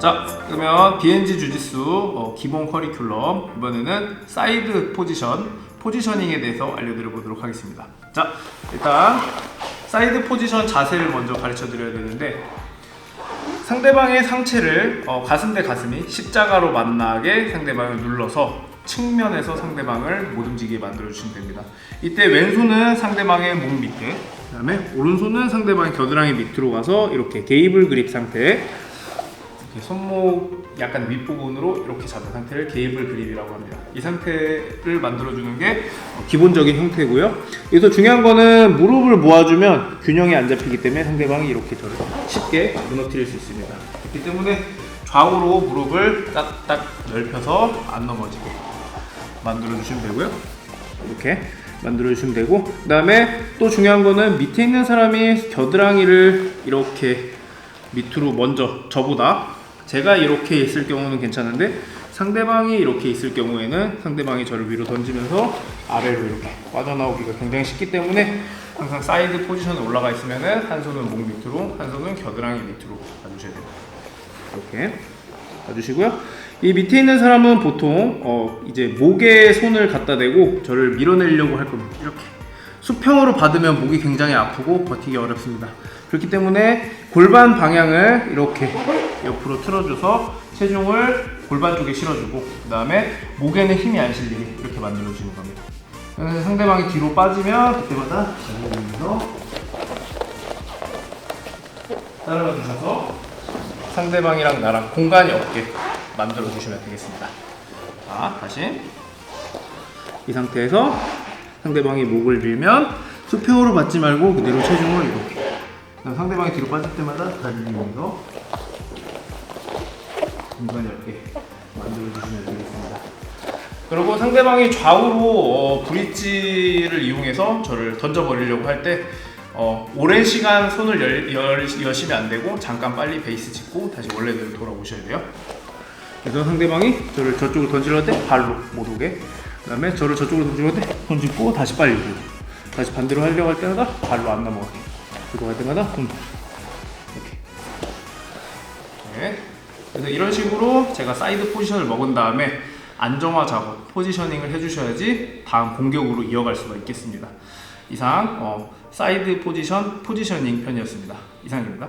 자, 그러면 BNG 주짓수 어, 기본 커리큘럼 이번에는 사이드 포지션, 포지셔닝에 대해서 알려드려 보도록 하겠습니다. 자, 일단 사이드 포지션 자세를 먼저 가르쳐 드려야 되는데 상대방의 상체를 어, 가슴 대 가슴이 십자가로 만나게 상대방을 눌러서 측면에서 상대방을 못 움직이게 만들어 주시면 됩니다. 이때 왼손은 상대방의 목 밑에, 그다음에 오른손은 상대방의 겨드랑이 밑으로 가서 이렇게 게이블 그립 상태. 손목 약간 윗부분으로 이렇게 잡은 상태를 게이블 그립이라고 합니다. 이 상태를 만들어주는 게 어, 기본적인 형태고요. 여기서 중요한 거는 무릎을 모아주면 균형이 안 잡히기 때문에 상대방이 이렇게 저를 쉽게 무너뜨릴 수 있습니다. 그렇기 때문에 좌우로 무릎을 딱딱 넓혀서 안 넘어지게 만들어주시면 되고요. 이렇게 만들어주시면 되고 그 다음에 또 중요한 거는 밑에 있는 사람이 겨드랑이를 이렇게 밑으로 먼저 저보다 제가 이렇게 있을 경우는 괜찮은데 상대방이 이렇게 있을 경우에는 상대방이 저를 위로 던지면서 아래로 이렇게 빠져나오기가 굉장히 쉽기 때문에 항상 사이드 포지션에 올라가 있으면은 한 손은 목 밑으로 한 손은 겨드랑이 밑으로 봐주셔야 됩니다. 이렇게 봐주시고요. 이 밑에 있는 사람은 보통 어 이제 목에 손을 갖다 대고 저를 밀어내려고 할 겁니다. 이렇게 수평으로 받으면 목이 굉장히 아프고 버티기 어렵습니다. 그렇기 때문에 골반 방향을 이렇게 옆으로 틀어줘서 체중을 골반 쪽에 실어주고 그 다음에 목에는 힘이 안 실리게 이렇게 만들어주시는 겁니다. 상대방이 뒤로 빠지면 그때마다 자기면서 따라가 주셔서 상대방이랑 나랑 공간이 없게 만들어 주시면 되겠습니다. 자, 다시 이 상태에서 상대방이 목을 밀면 수평으로 받지 말고 그대로 체중을 이렇게 상대방이 뒤로 빠질 때마다 다리를 밀면서 공간이 없게 만들어 주시면 되겠습니다. 그리고 상대방이 좌우로 어, 브릿지를 이용해서 저를 던져버리려고 할때 어, 오랜 시간 손을 열, 열, 여시면 안 되고 잠깐 빨리 베이스 짚고 다시 원래대로 돌아오셔야 돼요. 그래서 상대방이 저를 저쪽으로 던지려 할때 발로 못 오게 그 다음에 저를 저쪽으로 던지려 할때 던지고 다시 빨리 오고 다시 반대로 하려고 할 때마다 발로 안 넘어가게 그리고 할 때마다 손 이렇게 네. 그래서 이런 식으로 제가 사이드 포지션을 먹은 다음에 안정화 작업, 포지셔닝을 해주셔야지 다음 공격으로 이어갈 수가 있겠습니다. 이상 어, 사이드 포지션, 포지셔닝 편이었습니다. 이상입니다.